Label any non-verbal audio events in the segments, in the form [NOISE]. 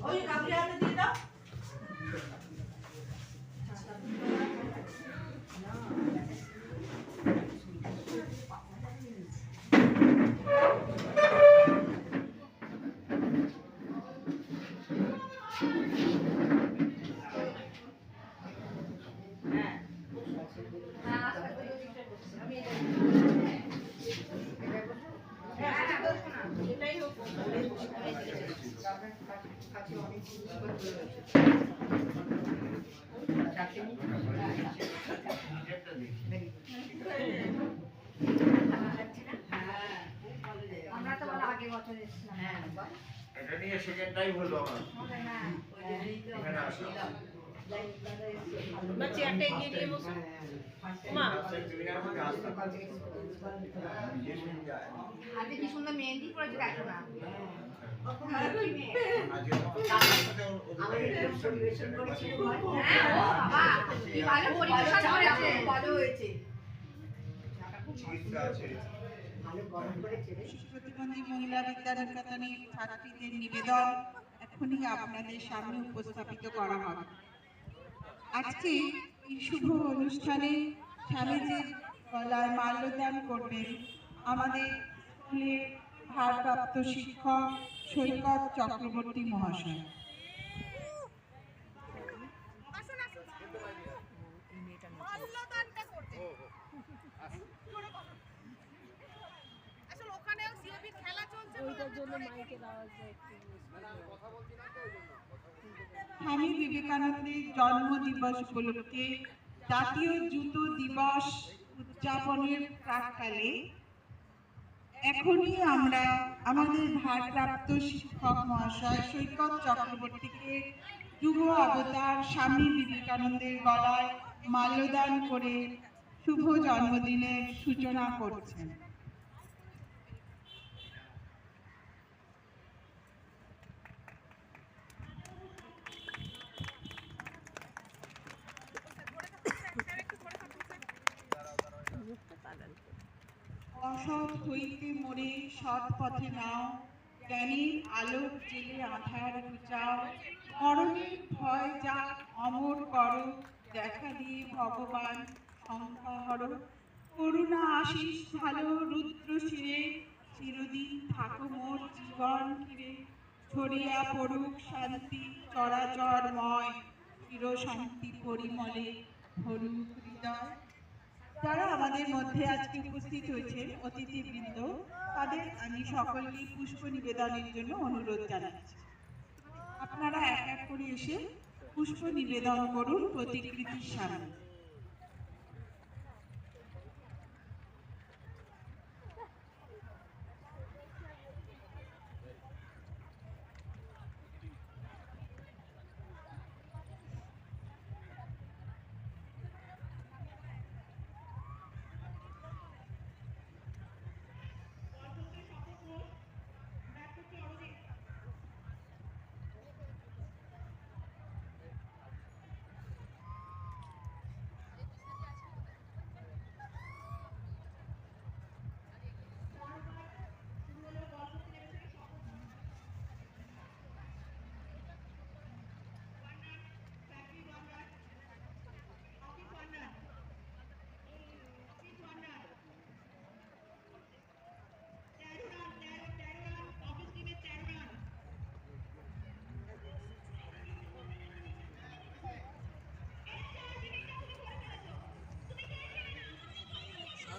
Oye, আসতে নিজে শুনে যায় আজকে কি সুন্দর মেহেন্দি করেছে দেখো না। হ্যাঁ ও বাবা। কি ভালো পরিবেশন করেছে। প্রতিবন্ধী মহিলা বিদ্যানিকেতনের ছাত্রীদের নিবেদন এখনই আপনাদের সামনে উপস্থাপিত করা হবে। আজকে এই শুভ অনুষ্ঠানে স্বামীজির গলায় মাল্যদান করবেন। আমাদের স্কুলের ভারপ্রাপ্ত শিক্ষক সৈকত চক্রবর্তী মহাশয়। স্বামী বিবেকানন্দের জন্ম দিবস উপলক্ষে জাতীয় জুতো দিবস উদযাপনের প্রাককালে এখনই আমরা আমাদের ভারপ্রাপ্ত শিক্ষক মহাশয় সৈকত চক্রবর্তীকে যুব অবতার স্বামী বিবেকানন্দের গলায় মাল্যদান করে শুভ জন্মদিনের সূচনা করছেন। হইতে মোরে সৎ পথে নাও। জ্ঞানীর আলোক জেলে আধার ঘুচাও। মরণের ভয় যা অমর করো, দেখা দিয়ে ভগবান সংখ্যা হর। করুণা আশিস ভালো রুদ্র শিরে, চিরদিন থাকো মোর জীবন ঘিরে। ছড়িয়া পড়ুক শান্তি চরাচরময় চির শান্তি পরিমলে ভরুক হৃদয়। যারা আমাদের মধ্যে আজকে উপস্থিত হয়েছেন, অতিথিবৃন্দ, তাদের আমি সকলকেই পুষ্প নিবেদনের জন্য অনুরোধ জানাচ্ছি। আপনারা এক এক করে এসে পুষ্প নিবেদন করুন প্রতিকৃতির সামনে।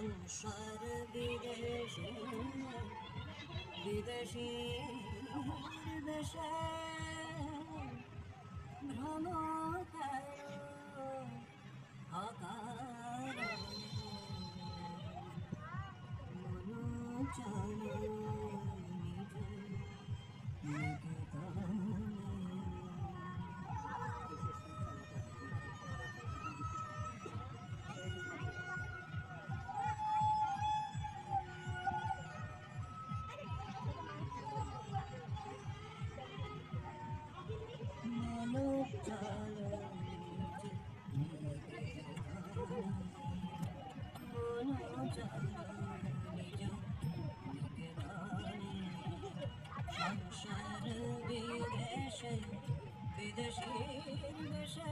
সংসার বিদেশে বিদেশি দেশে দেশের দেশে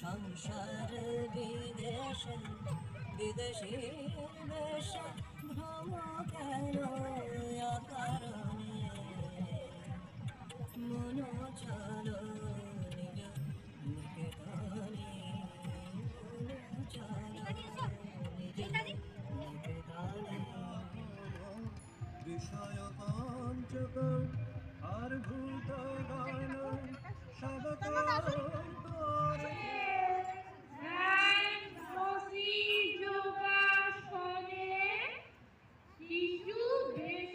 সংসার বিদেশে বিদেশের দেশে ভ্রমণ কারণে মনোচার কিছু দেশ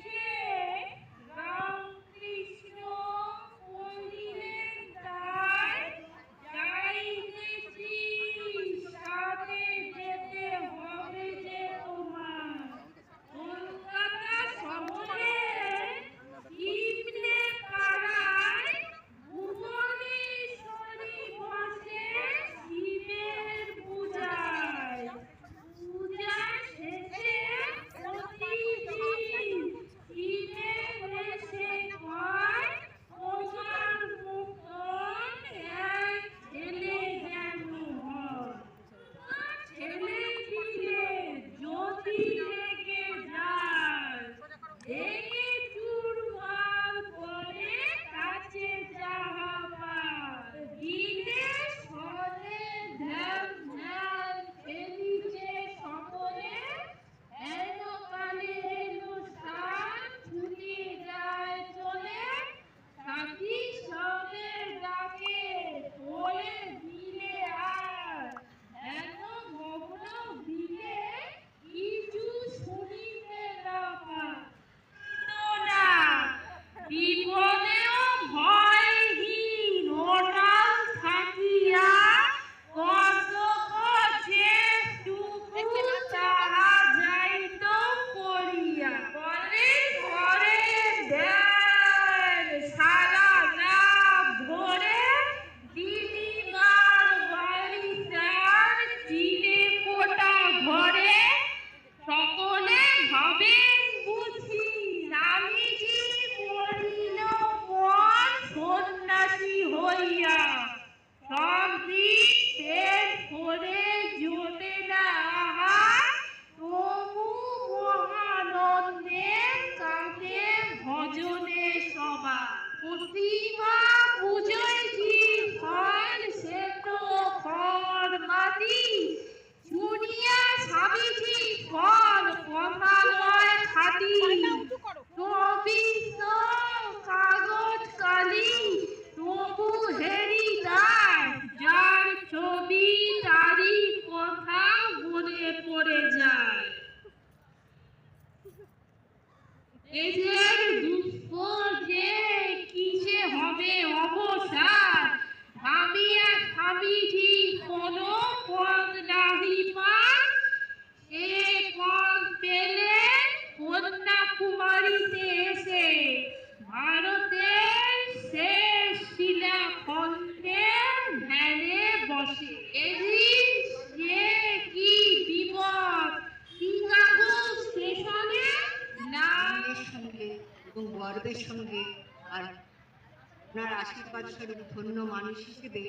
আপনার আশীর্বাদ স্বরূপ ধন্য মানুষ হিসেবে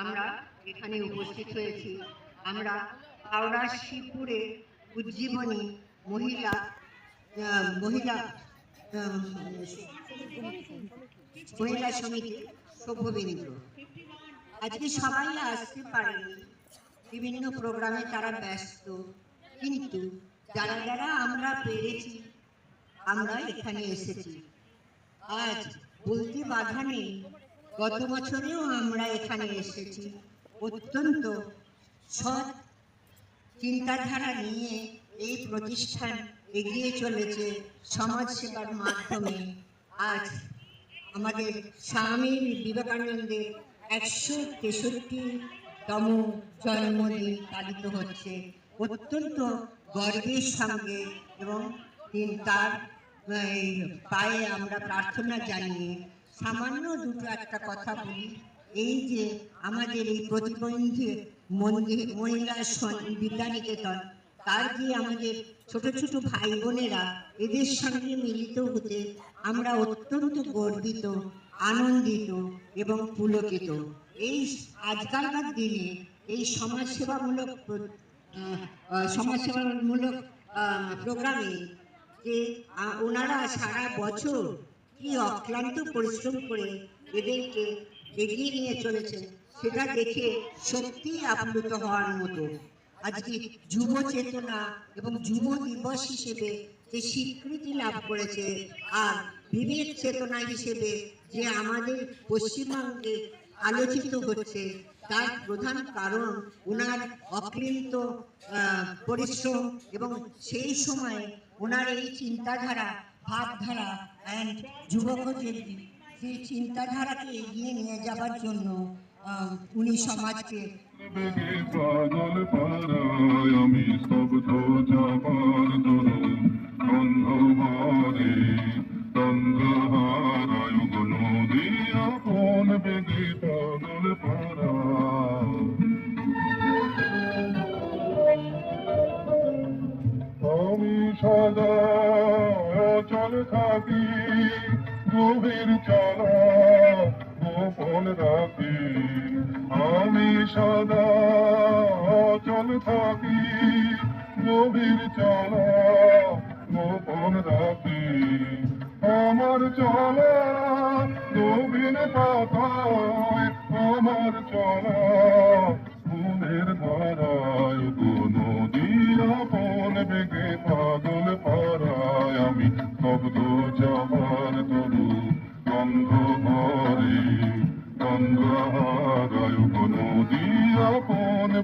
আমরা এখানে উপস্থিত হয়েছি। আমরা হাওড়া শিবপুরে উজ্জীবনী মহিলা মহিলা মহিলা সমিতি সভ্যবিন্দু। আজকে সবাই আসতে পারেনি। বিভিন্ন প্রোগ্রামে তারা ব্যস্ত। কিন্তু যারা যারা আমরা পেরেছি, আমরা এখানে এসেছি। আজ বলতে বাধা নেই। গত বছরেও আমরা এখানে এসেছি। অত্যন্ত সৎ চিন্তাধারা নিয়ে এই প্রতিষ্ঠান এগিয়ে চলেছে সমাজ সেবার মাধ্যমে। আজ আমাদের স্বামী বিবেকানন্দের একশো তেষট্টিতম জন্মদিন পালিত হচ্ছে। অত্যন্ত গর্বের সঙ্গে এবং তিনি তার পায়ে আমরা প্রার্থনা জানিয়ে সামান্য দুটো একটা কথা বলি। এই যে আমাদের এই প্রতিবন্ধী মন্দির মহিলা বিদ্যানিকেতন, তার যে আমাদের ছোট ছোট ভাই বোনেরা এদের সঙ্গে মিলিত হতে আমরা অত্যন্ত গর্বিত, আনন্দিত এবং পুলকিত। এই আজকালকার দিনে এই সমাজসেবামূলক সমাজসেবামূলক প্রোগ্রামে যে ওনারা সারা বছর কি অক্লান্ত পরিশ্রম করে এদেরকে এগিয়ে নিয়ে চলেছে সেটা দেখে সত্যি আপ্লুত হওয়ার মতো। আজকে যুব চেতনা এবং যুব দিবস হিসেবে যে স্বীকৃতি লাভ করেছে, আর বিবেক চেতনা হিসেবে যে আমাদের পশ্চিমবঙ্গে আলোচিত হচ্ছে, তার প্রধান কারণ ওনার অক্লিন্ত পরিশ্রম এবং সেই সময় ওনার এই চিন্তাধারা, ভাবধারা অ্যান্ড যুবকদের যে চিন্তাধারাকে এগিয়ে নিয়ে যাবার জন্য উনি সমাজকে আমি স্তব্ধ যাবার তরুণ গন্ধ ভরে গন্ধ হারায় গো নদী আপন বেগে পাগল পাড়ায়। গভীর চলা গোপন রাখি আমি সদা অচল থাকি। গভীর চলা গোপন রাখি আমার চলা নবীন পাতায় আমার চলা ফুলের ধারায় কোনো আপন বেগে পাগল পাড়ায়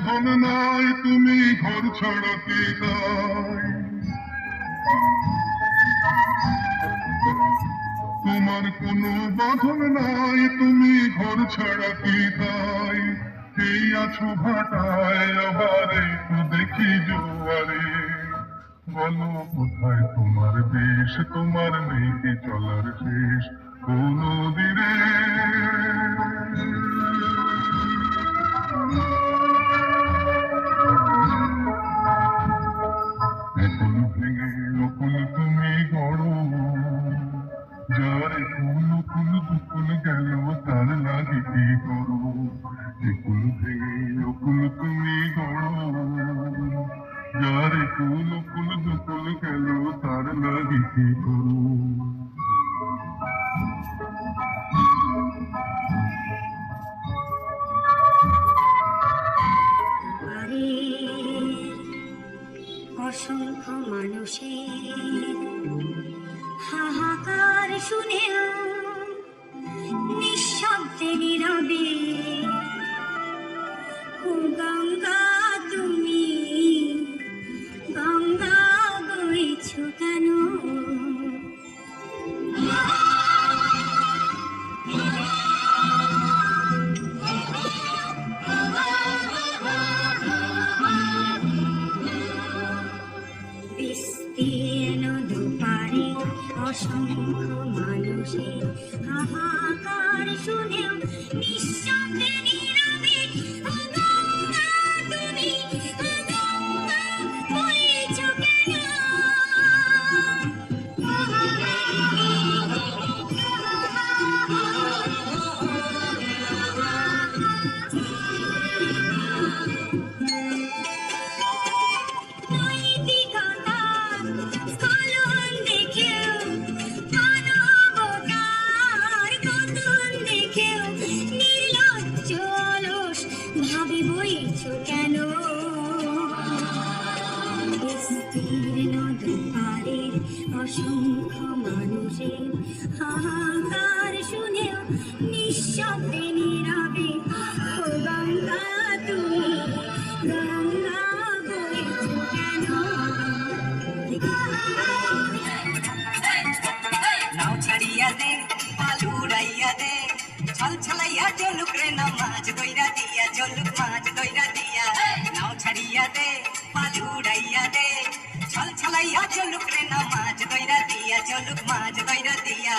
কোনো নাই, তুমি ঘর ছাড়াতে নাই? তোমার কোনো বাঁধন নাই, তুমি ঘর ছাড়া কি তাই এই আছো ভাটায় আবার একটু দেখি জোয়ারে। বলো, কোথায় তোমার দেশ তোমার নেই কি চলার শেষ কোনো দিনে অসংখ্য মানুষের হাহাকার শুনেও নিঃশব্দে নীরবে ও গঙ্গা তুমি গঙ্গা বইছো কেন নাও ছাড়িয়া দে পাল উড়াইয়া দে ছল ছলাইয়া জলুক রে না মাছ দইরা দিয়া জলুক মাছ দইরা দিয়া নাও ছাড়িয়া দে পাল উড়াইয়া দে ছল ছলাইয়া রে চলুক মাছ বাইরা দিয়া।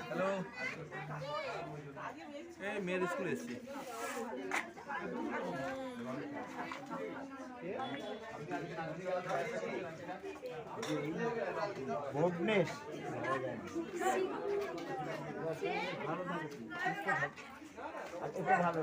হ্যালো এই মেয়ের স্কুলে এসছি। ভুবনেশ। আচ্ছা, ভালো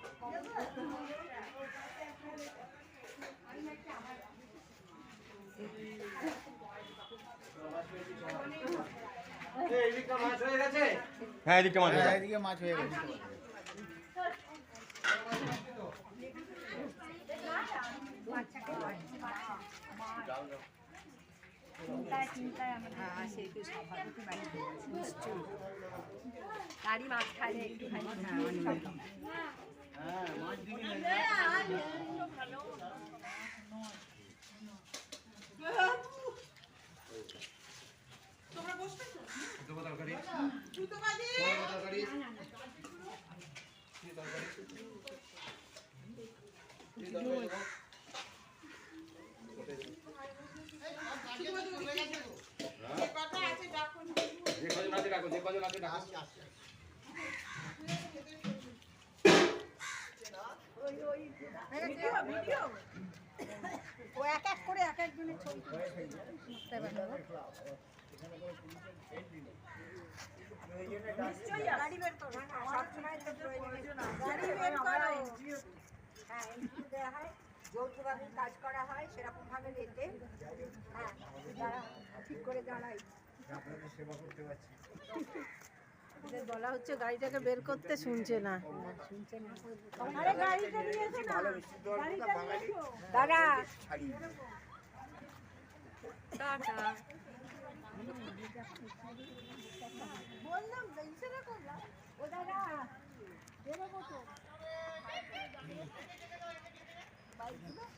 হ্যাঁ এদিকে মাছ হ্যাঁ, এদিকে মাছ হয়ে গেছে। হ্যাঁ গাড়ি হ্যাঁ। মাছ দিবি তোমরা বসবে তো? দুটো বাজে যে কটা আছে ডাকুন ভিডিও ভিডিও ও এক এক করে এক একজনের ছবি বুঝতে নিশ্চয়ই গাড়ি বের করো সবসময় তো গাড়ি বের করো। হ্যাঁ এন্ট্রি দেওয়া হয়। যৌথভাবে কাজ করা হয় সেরকম ভাবে রেটে হ্যাঁ ঠিক করে দাঁড়াই ওদের [LAUGHS] বলা হচ্ছে গাড়িটাকে বের করতে শুনছে না। শুনছে বললাম ও দাদা বেরোবো তো। বাইক